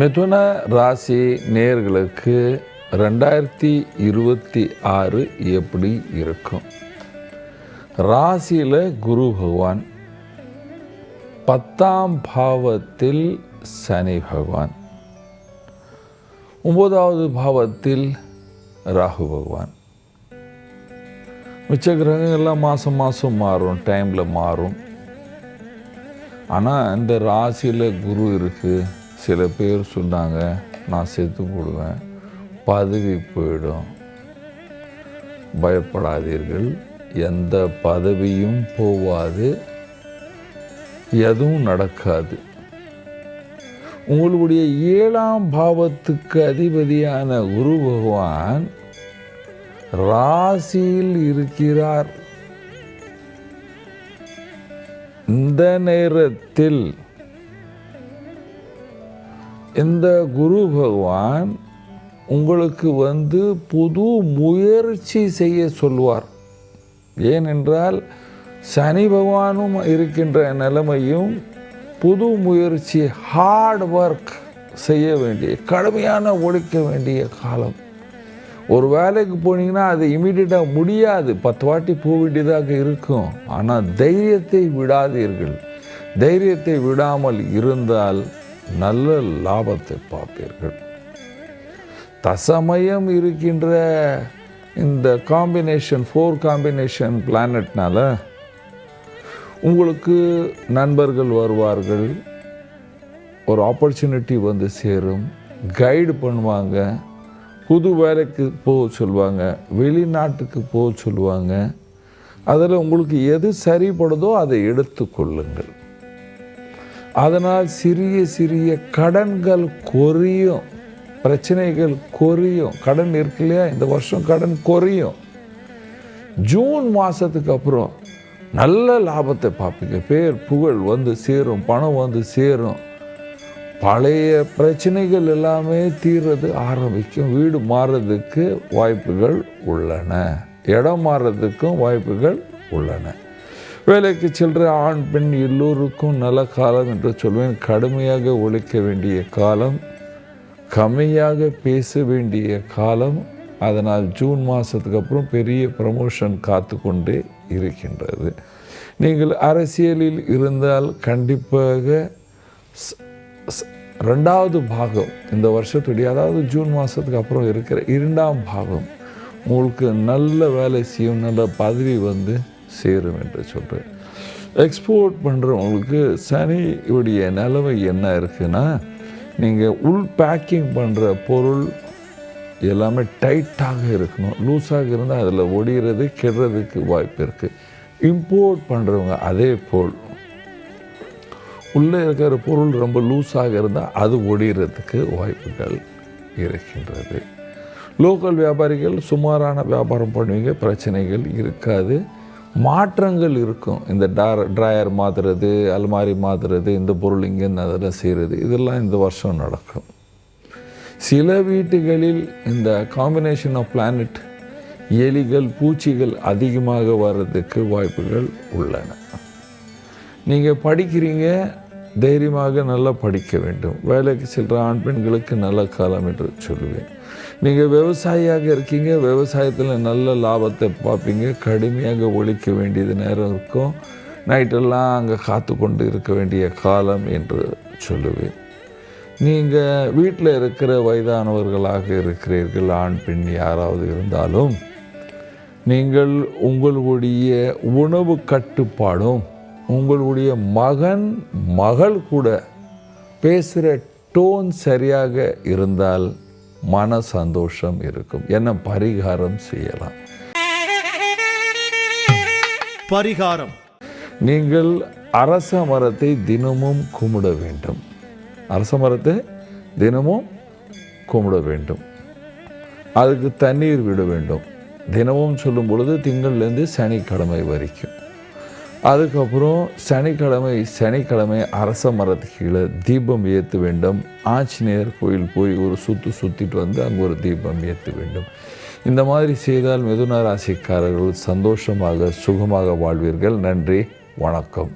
மிதுன ராசி நேர்களுக்கு ரெண்டாயிரத்தி இருபத்தி ஆறு எப்படி இருக்கும்? ராசியில் குரு பகவான் பத்தாம் பாவத்தில் சனி பகவான் ஒம்பதாவது பாவத்தில் ராகு பகவான். மிச்ச கிரகங்கள்லாம் மாதம் மாதம் மாறும் டைமில் மாறும். ஆனால் இந்த ராசியில் குரு இருக்குது சில பேர் சொன்னாங்க நான் செத்து போடுவேன் பதவி போயிடும். பயப்படாதீர்கள். எந்த பதவியும் போவாது. எதுவும் நடக்காது. உங்களுடைய ஏழாம் பாவத்துக்கு அதிபதியான குரு பகவான் ராசியில் இருக்கிறார். இந்த நேரத்தில் இந்த குரு பகவான் உங்களுக்கு வந்து புது முயற்சி செய்ய சொல்வார் ஏனென்றால் சனி பகவானும் இருக்கின்ற நிலைமையும் புது முயற்சி ஹார்ட் ஒர்க் செய்ய வேண்டிய கடுமையான ஒழிக்க வேண்டிய காலம். ஒரு வேலைக்கு போனீங்கன்னா அது இமீடியட்டாக முடியாது. பத்து வாட்டி போக வேண்டியதாக இருக்கும். ஆனால் தைரியத்தை விடாதீர்கள். தைரியத்தை விடாமல் இருந்தால் நல்ல லாபத்தை பார்ப்பீர்கள். தசமயம் இருக்கின்ற இந்த காம்பினேஷன் ஃபோர் காம்பினேஷன் பிளானட்னால உங்களுக்கு நண்பர்கள் வருவார்கள். ஒரு ஆப்பர்ச்சுனிட்டி வந்து சேரும். கைடு பண்ணுவாங்க. புது வேலைக்கு போக சொல்லுவாங்க. வெளிநாட்டுக்கு போக சொல்லுவாங்க. அதில் உங்களுக்கு எது சரிப்படுதோ அதை எடுத்துக்கொள்ளுங்கள் அதனால் சிறிய சிறிய கடன்கள் குறையும் பிரச்சனைகள் குறையும் கடன் இருக்கு இல்லையா? இந்த வருஷம் கடன் குறையும் ஜூன் மாதத்துக்கு அப்புறம் நல்ல லாபத்தை பார்ப்பீங்க. பேர் புகழ் வந்து சேரும் பணம் வந்து சேரும். பழைய பிரச்சனைகள் எல்லாமே தீர்றது ஆரம்பிக்கும். வீடு மாறுறதுக்கு வாய்ப்புகள் உள்ளன. இடம் மாறுறதுக்கும் வாய்ப்புகள் உள்ளன. வேலைக்கு செல்கிற ஆண் பெண் எல்லோருக்கும் நல்ல காலம் என்று சொல்வேன். கடுமையாக உழைக்க வேண்டிய காலம் கம்மியாக பேச வேண்டிய காலம். அதனால் ஜூன் மாதத்துக்கு அப்புறம் பெரிய ப்ரமோஷன் காத்து கொண்டே இருக்கின்றது. நீங்கள் அரசியலில் இருந்தால் கண்டிப்பாக ரெண்டாவது பாகம் இந்த வருஷத்துடைய அதாவது ஜூன் மாதத்துக்கு அப்புறம் இருக்கிற இரண்டாம் பாகம். உங்களுக்கு நல்ல வேலை செய்யும் நல்ல பதவி வந்து சேரும் என்று சொல்கிறேன் எக்ஸ்போர்ட் பண்ணுறவங்களுக்கு சனியுடைய நிலவை என்ன இருக்குன்னா நீங்கள் உள் பேக்கிங் பண்ணுற பொருள் எல்லாமே டைட்டாக இருக்கணும். லூஸாக இருந்தால் அதில் ஒடிகிறது கெடுறதுக்கு வாய்ப்பு இருக்குது இம்போர்ட் பண்ணுறவங்க அதே போல். உள்ளே இருக்கிற பொருள் ரொம்ப லூஸாக இருந்தால் அது ஒடிகிறதுக்கு வாய்ப்புகள் இருக்கின்றது. லோக்கல் வியாபாரிகள் சுமாரான வியாபாரம் பண்ணுவீங்க பிரச்சனைகள் இருக்காது. மாற்றங்கள் இருக்கும். இந்த டார் ட்ராயர் மாற்றுறது அல்மாரி மாற்றுறது இந்த பொருள் இங்கேருந்து அதெல்லாம் செய்கிறது இதெல்லாம் இந்த வருஷம் நடக்கும். சில வீட்டுகளில் இந்த காம்பினேஷன் ஆஃப் பிளானட் எலிகள் பூச்சிகள் அதிகமாக வர்றதுக்கு வாய்ப்புகள் உள்ளன. நீங்கள் படிக்கிறீங்க தைரியமாக நல்லா படிக்க வேண்டும். வேலைக்கு செல்கிற ஆண் பெண்களுக்கு நல்ல காலம் என்று சொல்லுவேன். நீங்கள் விவசாயியாக இருக்கீங்க விவசாயத்தில் நல்ல லாபத்தை பார்ப்பீங்க. கடுமையாக ஒழிக்க வேண்டியது நேரம் இருக்கும். நைட்டெல்லாம் அங்கே காத்து கொண்டு இருக்க வேண்டிய காலம் என்று சொல்லுவேன். நீங்கள் வீட்டில் இருக்கிற வயதானவர்களாக இருக்கிறீர்கள் ஆண் பெண் யாராவது இருந்தாலும் நீங்கள் உங்களுடைய உணவு கட்டுப்பாடும் உங்களுடைய மகன் மகள் கூட பேசுகிற டோன் சரியாக இருந்தால் மன சந்தோஷம் இருக்கும். என்ன பரிகாரம் செய்யலாம்? பரிகாரம். நீங்கள் அரச மரத்தை தினமும் கும்பிட வேண்டும். அரச மரத்தை தினமும் கும்பிட வேண்டும். அதுக்கு தண்ணீர் விட வேண்டும். தினமும் சொல்லும் பொழுது திங்கள்லேருந்து சனிக்கிழமை வரைக்கும். அதுக்கப்புறம் சனிக்கிழமை சனிக்கிழமை அரச மரத்துக்கு கீழே தீபம் ஏற்ற வேண்டும். ஆஞ்சநேயர் கோயில் போய் ஒரு சுற்று சுற்றிட்டு வந்து அங்கே ஒரு தீபம் ஏற்ற வேண்டும். இந்த மாதிரி செய்தால் மிதுன ராசிக்காரர்கள் சந்தோஷமாக சுகமாக வாழ்வீர்கள். நன்றி வணக்கம்.